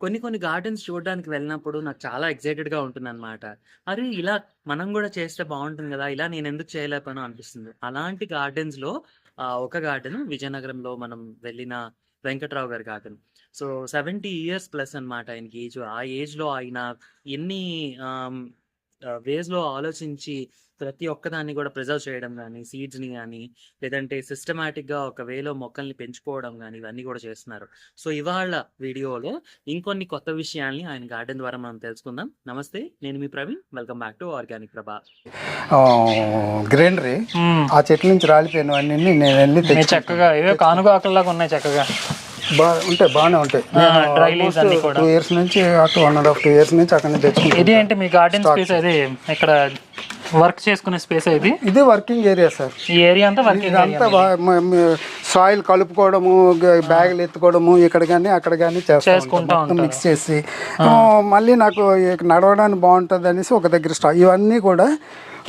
కొన్ని కొన్ని గార్డెన్స్ చూడడానికి వెళ్ళినప్పుడు నాకు చాలా ఎక్సైటెడ్‌గా ఉంటుందనమాట. అరే! ఇలా మనం కూడా చేస్తే బాగుంటుంది కదా ఇలా నేను ఎందుకు చేయలేకపోయానో అనిపిస్తుంది. అలాంటి గార్డెన్స్‌లో ఒక గార్డెన్ విజయనగరంలో మనం వెళ్ళిన వెంకట్రావు గారి గార్డెన్. సో 70 ఇయర్స్ ప్లస్ అనమాట ఆయనకి ఏజ్. ఆ ఏజ్‌లో ఆయన ఎన్ని వేస్‌లో ఆలోచించి ప్రతి ఒక్కదాన్ని గూడా ప్రిజర్వ్ చేయడం గానీ, సీడ్స్‌ని గానీ, లేదంటే సిస్టమాటిక్‌గా ఒక వేలో మొక్కల్ని పెంచుకోవడం గానీ, ఇవన్నీ గూడా చేస్తున్నారు. సో ఇవాళ వీడియోలో ఇంకొన్ని కొత్త విషయాల్ని ఆయన గార్డెన్ ద్వారా మనం తెలుసుకుందాం. నమస్తే. నేను మీ Praveen. Welcome back to organic Prabha. Greenery. ఆ చెట్ల నుంచి రాలిపోయినవన్నీ నేను వెళ్ళి చక్కగా ఏవో కానుగ ఆకుల్లాగా ఉన్నాయి చక్కగా. బా ఉంటాయి బాగానే ఉంటాయి కూడా. టూ ఇయర్స్ నుంచి అటు one and half two years నుంచి అక్కడ నుంచి ఇది తెచ్చుకుంటాను ఏంటి మీ గార్డెన్ స్పేస్ అది ఇక్కడ వర్క్ చేసుకునే స్పేస్ ఇది? ఇది వర్కింగ్ ఏరియా సార్. ఈ ఏరియా అంతా వర్కింగ్ సాయిల్ కలుపుకోవడము బ్యాగులు ఎత్తుకోవడము ఇక్కడ కానీ అక్కడ కానీ చేసుకుంటా. మిక్స్ చేసి. మళ్ళీ నాకు నడవడానికి బాగుంటుంది అనేసి ఒక దగ్గర స్టా ఇవన్నీ కూడా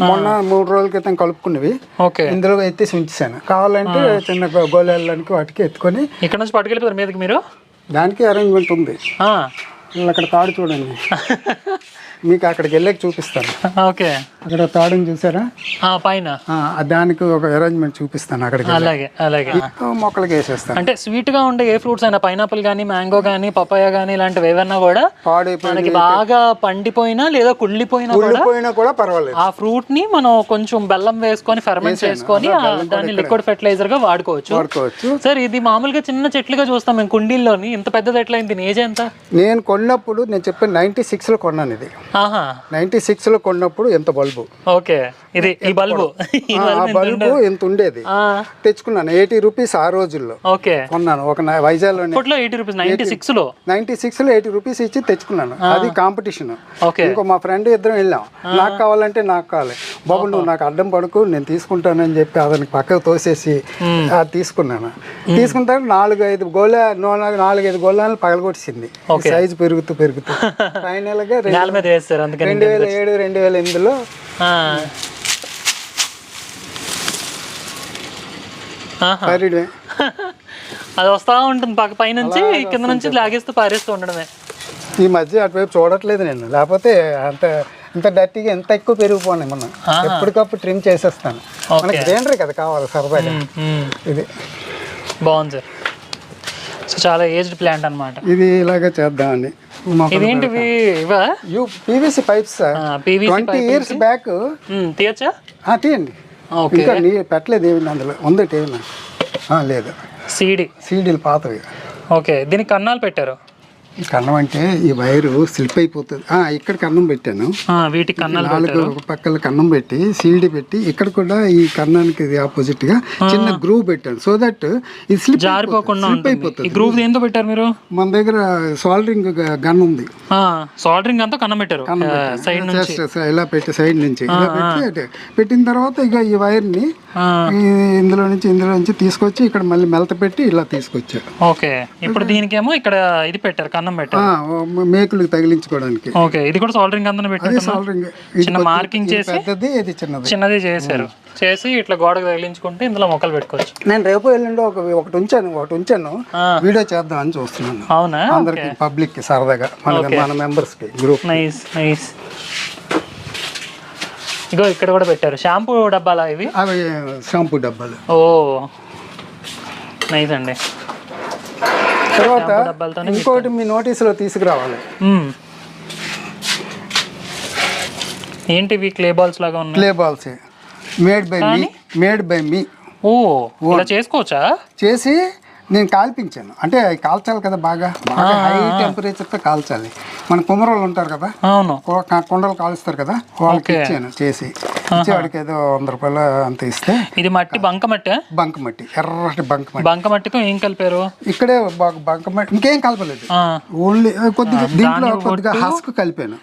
మొన్న మూడు రోజుల క్రితం కలుపుకున్నవి ఓకే. ఇందులో ఎత్తేసి ఉంచేసాను కావాలంటే చిన్న గోళాలకి వాటికి ఎత్తుకొని ఇక్కడ నుంచి పట్టుకెళ్ళిపోతారు మీదకి మీరు? దానికి అరేంజ్మెంట్ ఉంది. అక్కడ తాడు చూడండి. మీకు అక్కడికి వెళ్ళాక చూపిస్తాను. ఓకే. అక్కడ తాడుని చూసారా? పైన. దానికి ఒక అరేంజ్మెంట్ చూపిస్తాను అక్కడికి. అలాగే అలాగే. మొక్కలకి వేసేస్తాను. అంటే స్వీట్గా ఉండే ఏ ఫ్రూట్స్ అయినా పైనాపిల్ కానీ మ్యాంగో కానీ పపాయ కానీ ఇలాంటివి ఏవన్నా కూడా పాడైపోయి మనకి బాగా పండిపోయినా లేదా కుళ్ళిపోయినా కూడా కుళ్ళిపోయినా కూడా పర్వాలేదు. ఆ ఫ్రూట్ని మనం కొంచెం బెల్లం వేసుకొని ఫెర్మెంట్ చేసుకొని దాన్ని లిక్విడ్ ఫెర్టిలైజర్గా వాడుకోవచ్చు. వాడుకోవచ్చు. సార్ ఇది మామూలుగా చిన్న చెట్లుగా చూస్తాం మేము కుండీల్లోని. ఇంత పెద్దది ఎట్లయింది? దీని ఏజ్ ఎంత? నేను కొన్నప్పుడు నేను చెప్పాను నైన్టీ సిక్స్లో కొన్నాను ఇది. నైన్టీ సిక్స్లో కొన్నప్పుడు ఎంత బల్బు? ఓకే. ఇది ఈ బల్బు. బల్బు ఎంత ఉండేది? తెచ్చుకున్నాను. ఎయిటీ రూపీస్ ఆ రోజుల్లో. ఓకే. కొన్నాను. ఒక ఎయిటీ రూపీస్ నైన్టీ సిక్స్లో నైన్టీ ఎయిటీ రూపీస్ ఇచ్చి తెచ్చుకున్నాను. అది కాంపిటీషన్. ఇంకో మా ఫ్రెండ్ ఇద్దరం వెళ్ళాం. నాకు కావాలంటే నాకు కావాలి. బాబు నువ్వు నాకు అడ్డం పడుకు నేను తీసుకుంటానని చెప్పి అతనికి పక్కకు తోసేసి అది తీసుకున్నాను. తీసుకున్న తర్వాత నాలుగు ఐదు గోళ నాలుగు ఐదు గోళాలు పగలగొట్టింది సైజు పెరుగుతూ పెరుగుతూ. ఫైనల్గా మీద వేస్తారు అందుకని రెండు వేల ఏడు రెండు వేల ఎనిమిదిలో అది వస్తా ఉంటుంది పక్క పైనుంచి కింద నుంచి లాగేస్తూ పారేస్తూ ఉండడమే. ఈ మధ్య అటువైపు చూడట్లేదు నేను. లేకపోతే అంత ఇంత డర్టీగా ఎంత ఎక్కువ పెరిగిపోయినాయి మనం ఎప్పటికప్పుడు ట్రిమ్ చేసేస్తాను. మనకి గ్రీనరీ కదా కావాలి సరదాగా. మ్మ్. ఇది. బాగుంది సార్. సో చాలా ఏజ్డ్ ప్లాంట్ అన్నమాట. ఇది ఇలాగే చేద్దామని. ఇవా U PVC pipes sir PVC twenty years back తీయచ్చా? తీయండి. ఓకే. ఇంకా నీ పెట్టలేదు ఏమి అందులో? ఉంది ఏమన్నా ఆ, లేదు. సీడి. సీడీలు పాతవి. ఓకే దీనికి కన్నాలు పెట్టారు. కన్నం అంటే ఈ వైరు స్లిప్ అయిపోతుంది ఆ, ఇక్కడ కన్నం పెట్టాను. కన్నాలు నాలుగు పక్కల కన్నం పెట్టి సీడీ పెట్టి ఇక్కడ కూడా ఈ కన్నానికి ఆపోజిట్గా చిన్న గ్రూవ్ పెట్టాను. సో దట్ ఇది స్లిప్ జారిపోకుండా స్లిప్ అయిపోతుంది. ఈ గ్రూప్ దేంతో పెట్టారు మీరు? మన దగ్గర సాల్డరింగ్ గన్ ఉంది. సాల్డరింగ్ అంతా కన్నం పెట్టారు. సైడ్ నుంచి. ఇలా పెట్టి సైడ్ నుంచి. ఇలా పెట్టి అటు. పెట్టిన తర్వాత ఇక ఈ వైర్ని ఈ ఇందులో నుంచి ఇందులో నుంచి తీసుకొచ్చి ఇక్కడ మళ్ళీ మెలత పెట్టి ఇలా తీసుకొచ్చా ఓకే. ఇప్పుడు దీనికేమో ఇక్కడ ఇది పెట్టారు. కన్నం పెట్టారు. ఆ, మేకులకు తగిలించుకోవడానికి. ఓకే ఇది కూడా సాల్డరింగ్ అది పెట్టారు సాల్డరింగ్ చిన్న మార్కింగ్ చేసి? పెద్దది ఇది చిన్నది. చిన్నది చేశారు. చేసి ఇట్లా గోడకు తగిలించుకుంటే ఇందులో మొక్కలు పెట్టుకోవచ్చు. నేను రేపు ఎల్లుండి ఒక ఒకటి ఉంచాను ఒకటి ఉంచాను. వీడియో చేద్దామని చూస్తున్నాను. అవునా? అందరికి పబ్లిక్కి సరదాగా. మన మన మెంబర్స్కి గ్రూప్ నైస్ నైస్ ఇగో ఇక్కడ కూడా పెట్టారు. షాంపూ డబ్బాలా ఇవి? అవి షాంపూ డబ్బాలు. ఓ నైస్ అండి. తర్వాత ఇంకోటి మీ నోటీసులో తీసుకురావాలి. ఏంటివి క్లే బాల్స్ లాగా ఉన్నాయి? Play balls. Made by me made by me. ఓ ఇలా చేసుకోవచ్చా? చేసి నేను కాల్పించాను. అంటే అవి కాల్చాలి కదా బాగా. బాగా హై టెంపరేచర్తో కాల్చాలి. మన కుమరోళ్ళు ఉంటారు కదా? అవును. కుండలు కాలుస్తారు కదా? వాళ్ళకి ఇచ్చాను చేసి. వాడికి ఏదో వంద రూపాయలు అంత ఇస్తే. ఇది మట్టి బంక మట్టి? బంక్ మట్టి ఎర్రటి బంక్ మట్టి. బంక మట్టితో ఏం కలిపారు? ఇక్కడే బ- బంక మట్టి ఇంకేం కలపలేదు. ఓన్లీ కొద్దిగా దీంట్లో కొద్దిగా హస్క్ కలిపాను.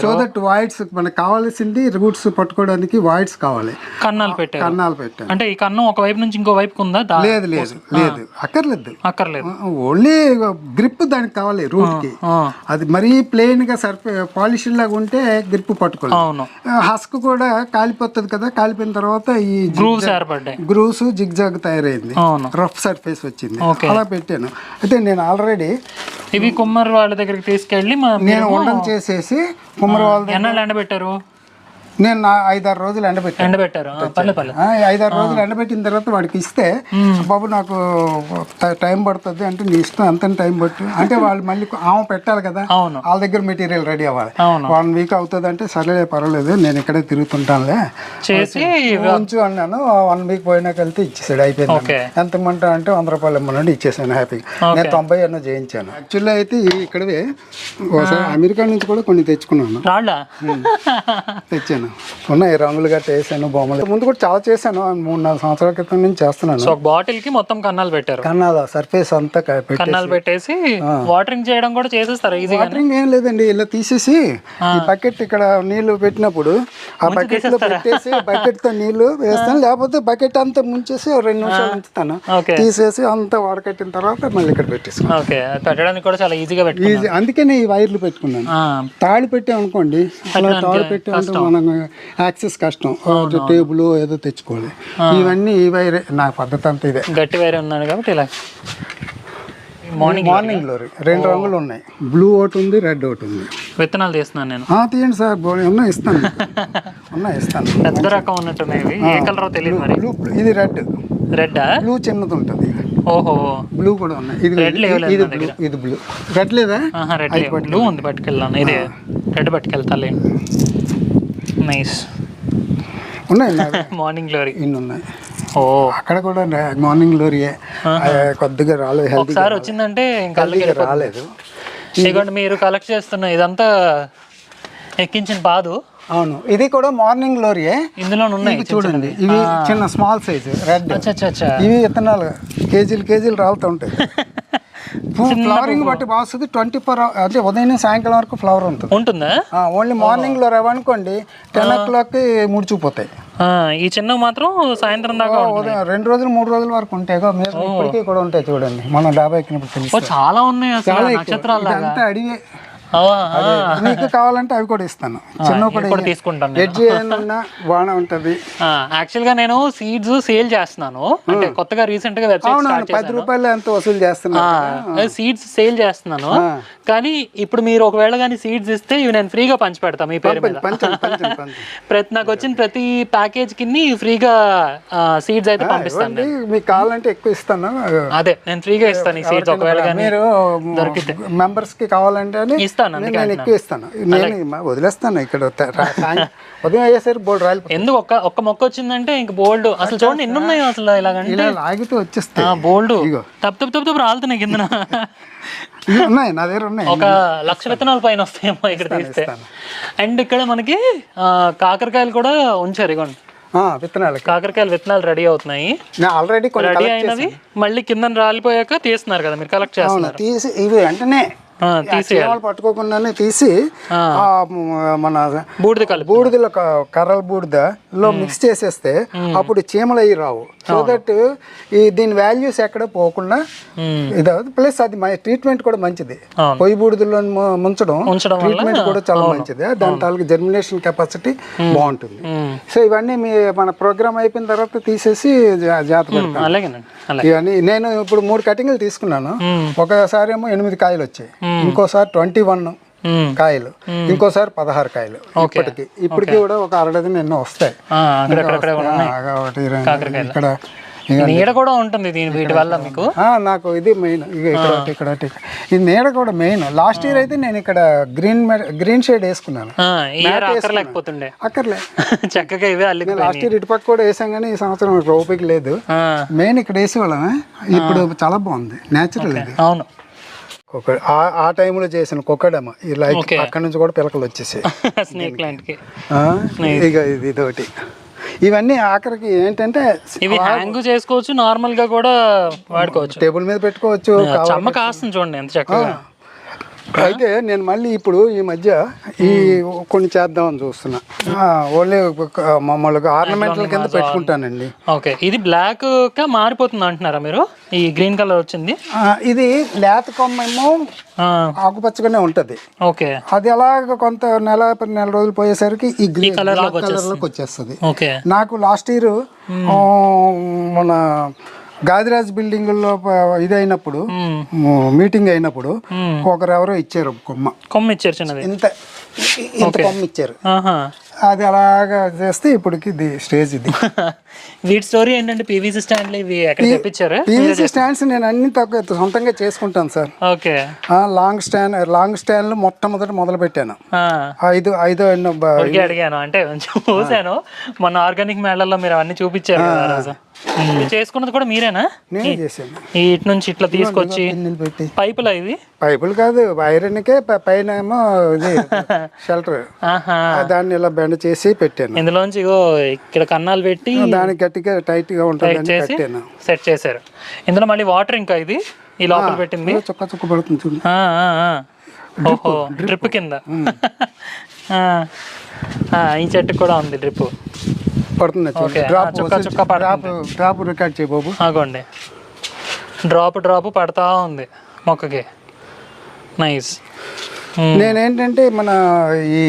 సో దట్ వాయిడ్స్ మనకు కావాల్సింది రూట్స్ పట్టుకోవడానికి వాయిడ్స్ కావాలి. కన్నాలు పెట్టారు. కన్నాలు పెట్టాను. అంటే ఈ కన్నం ఒక వైపు నుంచి ఇంకో వైపుకి ఉందా? లేదు లేదు లేదు. అక్కర్లేదు. అక్కర్లేదు. ఓన్లీ గ్రిప్ దానికి కావాలి రూట్కి. అది మరీ ప్లెయిన్గా సర్ఫే పాలిష్ లాగా ఉంటే గ్రిప్ పట్టుకోలేదు. హస్క్ కూడా కాలిపోతుంది కదా కాలిపోయిన తర్వాత ఈ గ్రూవ్స్ ఏర్పడ్డాయి. గ్రూస్ జిగ్ జాగ్ తయారైంది రఫ్ సర్ఫేస్ వచ్చింది. అలా పెట్టాను. అయితే నేను ఆల్రెడీ ఇవి కుమ్మరి వాళ్ళ దగ్గరికి తీసుకెళ్ళి నేను ఉండలు చేసేసి కుమ్మరి వాళ్ళ దగ్గర ఎన్నాళ్ళు ఎండబెట్టారు? నేను నా ఐదారు రోజులు ఎండబెట్టాను. ఎండబెట్టారు. ఐదారు రోజులు ఎండబెట్టిన తర్వాత వాడికి ఇస్తే బాబు నాకు ట- పడుతుంది అంటే నీ ఇష్టం ఎంత టైం పట్టు. అంటే వాళ్ళు మళ్ళీ ఆమె పెట్టాలి కదా. అవును. వాళ్ళ దగ్గర మెటీరియల్ రెడీ అవ్వాలి. వన్ వీక్ అవుతుంది అంటే సరేలే పర్వాలేదు నేను ఇక్కడే తిరుగుతుంటానులే. చేసి ఉంచు అన్నాను. వన్ వీక్ పోయినాక వెళ్తే ఇచ్చేసాడు అయిపోయింది ఎంత ఇమ్మంటా అంటే వంద రూపాయలు ఇమ్మనండి ఇచ్చేసాను హ్యాపీగా. నేను తొంభై ఎన్నో చేయించాను యాక్చువల్లీ అయితే ఇక్కడవే ఒకసారి అమెరికా నుంచి కూడా కొన్ని తెచ్చుకున్నాను. రాళ్ళా? తెచ్చాను ఉన్నాయి రంగులు గట్ట వేసాను బొమ్మలు. ముందు కూడా చాలా చేశాను. మూడు నాలుగు సంవత్సరాల క్రితం నుంచి చేస్తున్నాను. సో ఒక బాటిల్కి మొత్తం కన్నాలు పెట్టారు. కన్నాల సర్ఫేస్ అంతా పెట్టి కన్నాలు పెట్టేసి వాటరింగ్ చేయడం కూడా చేసేస్తారు ఈజీగా వాటరింగ్ ఏం లేదండి ఇలా తీసేసి ఈ బకెట్ ఇక్కడ నీళ్ళు పెట్టినప్పుడు ఆ బకెట్లో పెట్టేసి బకెట్తో నీళ్ళు వేస్తాను లేకపోతే బకెట్ అంతా ముంచేసి ఓ రెండు నిమిషాలు ఉంచుతాను. ఓకే. తీసేసి అంతా వడకట్టిన తర్వాత మళ్ళీ ఇక్కడ పెట్టేసుకున్నాను ఓకే పెట్టడానికి కూడా చాలా ఈజీగా ఈజీ అందుకనే ఈ వైర్లు పెట్టుకున్నాను. ఆ, తాళి పెట్టామనుకోండి అలా తాళి పెట్టామంటే మనం యాక్సెస్ కష్టం. టేబుల్ ఏదో తెచ్చుకోవాలి. ఇవన్నీ ఈ వైరే నా పద్ధతి అంతా ఇదే. గట్టి వేరే ఉన్నాడు కాబట్టి ఇలా. మార్నింగ్ మార్నింగ్లో రెండు రంగులు ఉన్నాయి. బ్లూ ఒకటి ఉంది రెడ్ ఒకటి ఉంది. విత్తనాలు తీస్తున్నాను నేను. ఆ, తీయండి సార్ ఉన్నాయి ఇస్తాను. ఉన్నాయి ఇస్తాను. పెద్ద రకం ఉన్నట్టున్నాయి ఏ కలర్ తెలియదు మరి? బ్లూ ఇది రెడ్ రెడ్డా బ్లూ చిన్నది ఉంటుంది ఓహో. బ్లూ కూడా ఉన్నాయి. ఇది లేదు ఇది బ్లూ ఇది బ్లూ రెడ్ లేదా రెడ్ బ్లూ ఉంది పట్టుకెళ్ళాను. ఇది. రెడ్ పట్టుకెళ్తాలే నైస్ ఉన్నాయి. మార్నింగ్ గ్లోరీ ఇన్ని ఉన్నాయి ఓ. అక్కడ కూడా మార్నింగ్ లోరియే ఆ, కొద్దిగా రాలేదు హెల్తీ ఒకసారి వచ్చిందంటే ఇంకా రాలేదు. ఇదిగోండి మీరు కలెక్ట్ చేస్తున్న ఇదంతా ఎక్కించిన బాదు అవును. ఇది కూడా మార్నింగ్ లోరియే ఇందులో ఉన్నాయి చూడండి. ఇవి చిన్న స్మాల్ సైజు రెడ్ అచ్చా అచ్చా అచ్చా. ఇవి విత్తనాలు. కేజీలు కేజీలు రాలుతూ ఉంటాయి. ఫ్లవరింగ్ బట్టి బాగుంది ట్వంటీ ఫోర్ అంటే ఉదయం సాయంకాలం వరకు ఫ్లవర్ ఉంటుంది. ఉంటుందా? ఓన్లీ మార్నింగ్లో రవ్వనుకోండి టెన్ ఓ క్లాక్కి ముడిచిపోతాయి ఈ చిన్నవి మాత్రం సాయంత్రం దాకా రెండు రోజులు మూడు రోజుల వరకు ఉంటాయి. ఇప్పటికీ కూడా ఉంటాయి చూడండి. మనం డాబా ఎక్కినప్పుడు చాలా ఉన్నాయి నక్షత్రాలు ఇదంతా అడిగే. మీకు కావాలంటే అవి కూడా ఇస్తాను. చిన్న తీసుకుంటాను. ఎడ్జ్ బాగానే ఉంటది. యాక్చువల్గా నేను సీడ్స్ సేల్ చేస్తున్నాను. అంటే కొత్తగా రీసెంట్గా పది రూపాయలు ఎంత వసూలు చేస్తున్నా సీడ్స్ సేల్ చేస్తున్నాను. కానీ ఇప్పుడు మీరు ఒకవేళ కానీ సీడ్స్ ఇస్తే ఇవి నేను ఫ్రీగా పంచి పెడతా మీ పేరు మీద. ప్రతి నాకు వచ్చిన ప్రతి ప్యాకేజ్ కింద ఫ్రీగా సీడ్స్ అయితే పంపిస్తాను మీకు కావాలంటే ఎక్కువ ఇస్తాను. అదే నేను ఫ్రీగా ఇస్తాను ఈ సీడ్స్ ఒకవేళ కానీ మీరు మెంబర్స్కి కావాలంటే అని ఇస్తాను నేను ఎక్కువ ఇస్తాను నేను వదిలేస్తాను ఇక్కడ ఉదయం అయ్యేసరికి బోర్డు రాయలు ఎందుకు? ఒక్క ఒక్క మొక్క వచ్చిందంటే ఇంక బోల్డ్. అసలు చూడండి ఎన్ని ఉన్నాయో అసలు ఇలాగంటే. ఇలా లాగితే వచ్చేస్తాయి. బోల్డ్. తప్పు తప్పు తప్పు రాలుతున్నాయి ఇవి ఉన్నాయి నా దగ్గర ఉన్నాయి. ఒక లక్ష విత్తనాల పైన వస్తాయేమో ఇక్కడ తీస్తే. అండ్ ఇక్కడ మనకి కాకరకాయలు కూడా ఉంచారు ఇగోండి. ఆ, విత్తనాలకి. కాకరకాయలు విత్తనాలు రెడీ అవుతున్నాయి. నేను ఆల్రెడీ రెడీ అయినవి మళ్ళీ కింద రాలిపోయాక తీస్తున్నారు కదా మీరు కలెక్ట్ చేస్తున్నారు. తీసి ఇవి వెంటనే చీమలు పట్టుకోకుండానే తీసి మన బూడిద బూడిదలో కర్రల బూడిదలో మిక్స్ చేసేస్తే అప్పుడు చీమలు అయ్యి రావు. సో దట్ ఈ దీని వాల్యూస్ ఎక్కడ పోకుండా. ఇది ప్లస్ అది ట్రీట్మెంట్ కూడా మంచిది. పొయ్యి బూడిదలో ముంచడం ట్రీట్మెంట్ కూడా చాలా మంచిది. దాని తాలూకు జర్మినేషన్ కెపాసిటీ బాగుంటుంది. సో ఇవన్నీ మీ మన ప్రోగ్రామ్ అయిపోయిన తర్వాత తీసేసి జా- జాగ్రత్త పెడతాను. అలాగేనండి. అలాగే. ఇవన్నీ నేను ఇప్పుడు మూడు కటింగ్లు తీసుకున్నాను. ఒకసారి ఏమో ఎనిమిది కాయలు వచ్చాయి. ఇంకోసారి ట్వంటీ వన్ మ్మ్. కాయలు. ఇంకోసారి పదహారు కాయలు ఇప్పటికి. ఇప్పటికి కూడా ఒక అర డజన్ ఎన్నో వస్తాయి. ఇక్కడ ఇక- నీడ కూడా ఉంటుంది దీని వీటి వల్ల మీకు? నాకు ఇది మెయిన్. ఇక ఇక్కడ ఇక్కడ. ఈ నీడ కూడా మెయిన్. లాస్ట్ ఇయర్ అయితే నేను ఇక్కడ గ్రీన్ గ్రీన్ షేడ్ వేసుకున్నాను. అక్కర్లేకపోతుండే అక్కర్లే చక్కగా ఇవే అల్లి లాస్ట్ ఇయర్ ఇటు పక్క కూడా వేసాం కానీ ఈ సంవత్సరం ఓపిక లేదు. మెయిన్ ఇక్కడ వేసేవాళ్ళమే. ఇప్పుడు చాలా బాగుంది. నేచురల్ ఇది. అవును. కొక్క ఆ- టైంలో చేసిన కొక్కడమ్మ ఈ లైక్. అక్కడ నుంచి కూడా పిలకలు వచ్చేసాయి. స్నేక్ లాంటికి. ఆ, ఇక ఇది ఇదొకటి. ఇవన్నీ ఆఖరికి ఏంటంటే ఇవి హ్యాంగ్ చేసుకోవచ్చు నార్మల్గా కూడా వాడుకోవచ్చు. టేబుల్ మీద పెట్టుకోవచ్చు చెమ్మ కాస్తుంది చూడండి ఎంత చక్కగా. అయితే నేను మళ్ళీ ఇప్పుడు ఈ మధ్య ఈ కొన్ని చేద్దామని చూస్తున్నా. ఓన్లీ మామూలుగా ఆర్నమెంటల్ కింద పెట్టుకుంటానండి. ఓకే ఇది బ్లాక్గా మారిపోతుంది అంటున్నారా మీరు? ఈ గ్రీన్ కలర్ వచ్చింది? ఇది లేత కొమ్మేమో ఆకుపచ్చగానే ఉంటది. ఓకే. అది అలాగ కొంత నెల నెల రోజులు పోయేసరికి ఈ గ్రీన్ కలర్లోకి వచ్చేస్తుంది. ఓకే. నాకు లాస్ట్ ఇయర్ మన గాదిరాజ్ బిల్డింగుల్లో ఇది అయినప్పుడు ఉమ్, మీటింగ్ అయినప్పుడు. ఒకరు ఎవరో ఇచ్చారు కొమ్మ కొమ్మ. ఇచ్చారు చిన్నది. ఇంత ఇంత కొమ్మ ఇచ్చారు అది అలాగా చేస్తే ఇప్పటికి ఇది స్టేజ్ ఇది. వీటి స్టోరీ ఏంటంటే పీవీసీ స్టాండ్లు ఇవి ఎక్కడ తెప్పించారు? పీవీసీ స్టాండ్స్ నేను అన్ని తక్కువ సొంతంగా చేసుకుంటాను సార్. ఓకే. ఆ, లాంగ్ స్టాండ్ లాంగ్ స్టాండ్లు మొట్టమొదటి మొదలు పెట్టాను. ఐదు ఐదో ఎన్నో అడిగాను. అంటే చూసాను మొన్న ఆర్గానిక్ మేళల్లో మీరు అవన్నీ చూపించారు చేసుకున్నది కూడా మీరేనా? నేనే చేశాను. ఇటు నుంచి ఇట్లా తీసుకొచ్చి పైపులా ఇవి? పైపులు కాదు ఐరన్కే పైన ఏమో ఇది షెల్టర్. ఆహా. దాన్ని ఇలా బెండ్ చేసి పెట్టాను. ఇందులోంచి ఇగో ఇక్కడ కన్నాలు పెట్టి దానికి గట్టిగా టైట్గా కట్టాను సెట్ చేశారు. ఇందులో మళ్ళీ వాటర్ ఇంకా ఇది? ఈ లోపల పెట్టింది? చుక్క చుక్క పడుతుంది. ఓహో డ్రిప్ కింద. ఈ చెట్టు కూడా ఉంది డ్రిప్ పడుతుంది చుక్క చుక్క డ్రాప్ డ్రాప్ రికార్డ్ చేయ బాబు. ఆగోండి డ్రాప్ డ్రాప్ పడతా ఉంది మొక్కకి. నైస్ నేనేంటంటే మన ఈ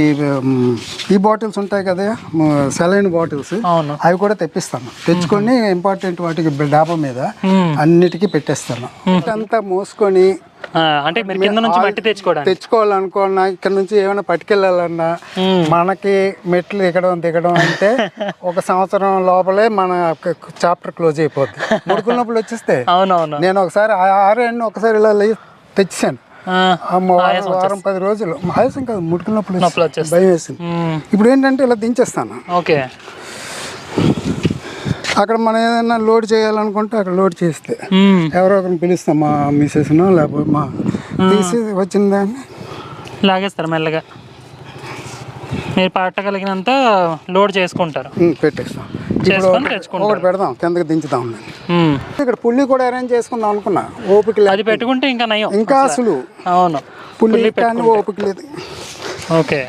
ఈ బాటిల్స్ ఉంటాయి కదా సెలైన్ బాటిల్స్ అవి కూడా తెప్పిస్తాను. తెచ్చుకొని ఇంపార్టెంట్ వాటికి డాబా మీద మ్మ్. అన్నిటికీ పెట్టేస్తాను. అంతా మోసుకొని అంటే మీరు కింద నుంచి మట్టి తెచ్చుకోవడానికి? తెచ్చుకోవాలనుకున్నా ఇక్కడ నుంచి ఏమైనా పట్టుకెళ్ళాలన్నా. మనకి మెట్లు ఎక్కడం దిగడం అంటే ఒక సంవత్సరం లోపలే మన చాప్టర్ క్లోజ్ అయిపోద్ది. ముడుకున్నప్పుడు వచ్చేస్తే అవునవును. నేను ఒకసారి ఆ- ఆరు ఎండ్ ఒకసారి ఇలా తెచ్చాను అమ్మ వారం వారం పది రోజులు. ఆయాసం కాదు నొప్పులు వచ్చేస్తాయి. భయం వేసింది. ఇప్పుడు ఏంటంటే ఇలా దించేస్తాను. ఓకే. అక్కడ మనం ఏదైనా లోడ్ చేయాలనుకుంటే అక్కడ లోడ్ చేస్తే. ఎవరో ఒకరిని పిలుస్తాం మా మిస్సెస్నో లేకపోతే మా తీసి వచ్చిన దాన్ని. లాగేస్తారు మెల్లగా. మీరు పట్టగలిగినంత లోడ్ చేసుకుంటారు. పెట్టేస్తాం. ఇప్పుడు ఒకటి- పెడదాం కిందకి దించుదాం. ఇక్కడ పుల్లి కూడా అరేంజ్ చేసుకుందాం అనుకున్నా. ఓపిక అది పెట్టుకుంటే ఇంకా నయం ఇంకా అసలు. అవును. పుల్లి కానీ ఓపిక లేదు. ఓకే.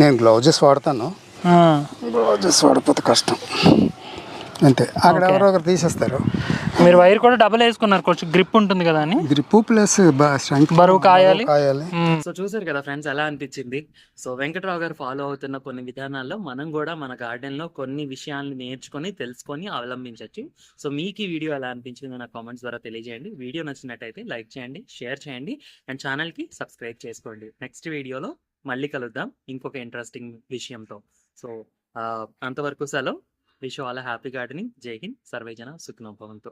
నేను గ్లౌజెస్ వాడతాను. గ్లౌజెస్ వాడకపోతే కష్టం. అంతే. అక్కడ ఎవరో ఒకరు తీసేస్తారు. మీరు వైర్ కూడా డబల్ వేసుకున్నారు కొంచెం గ్రిప్ ఉంటుంది కదా అని. గ్రిప్ ప్లస్ బరువు కాయాలి. సో చూసారు కదా ఫ్రెండ్స్ ఎలా అనిపించింది. సో వెంకట్రావు గారు ఫాలో అవుతున్న కొన్ని విధానాల్లో మనం కూడా మన గార్డెన్లో కొన్ని విషయాలను నేర్చుకొని తెలుసుకొని అవలంబించవచ్చు సో మీకు ఈ వీడియో ఎలా అనిపించింది నా కామెంట్స్ ద్వారా తెలియజేయండి. వీడియో నచ్చినట్టయితే లైక్ చేయండి షేర్ చేయండి అండ్ ఛానల్కి సబ్స్క్రైబ్ చేసుకోండి. నెక్స్ట్ వీడియోలో మళ్ళీ కలుద్దాం ఇంకొక ఇంట్రెస్టింగ్ విషయంతో. సో అంతవరకు సెలవు. విష్ ఆల్ హ్యాపీ గార్డెనింగ్ జై హింద్. సర్వేజన సుఖ్నం భవంతు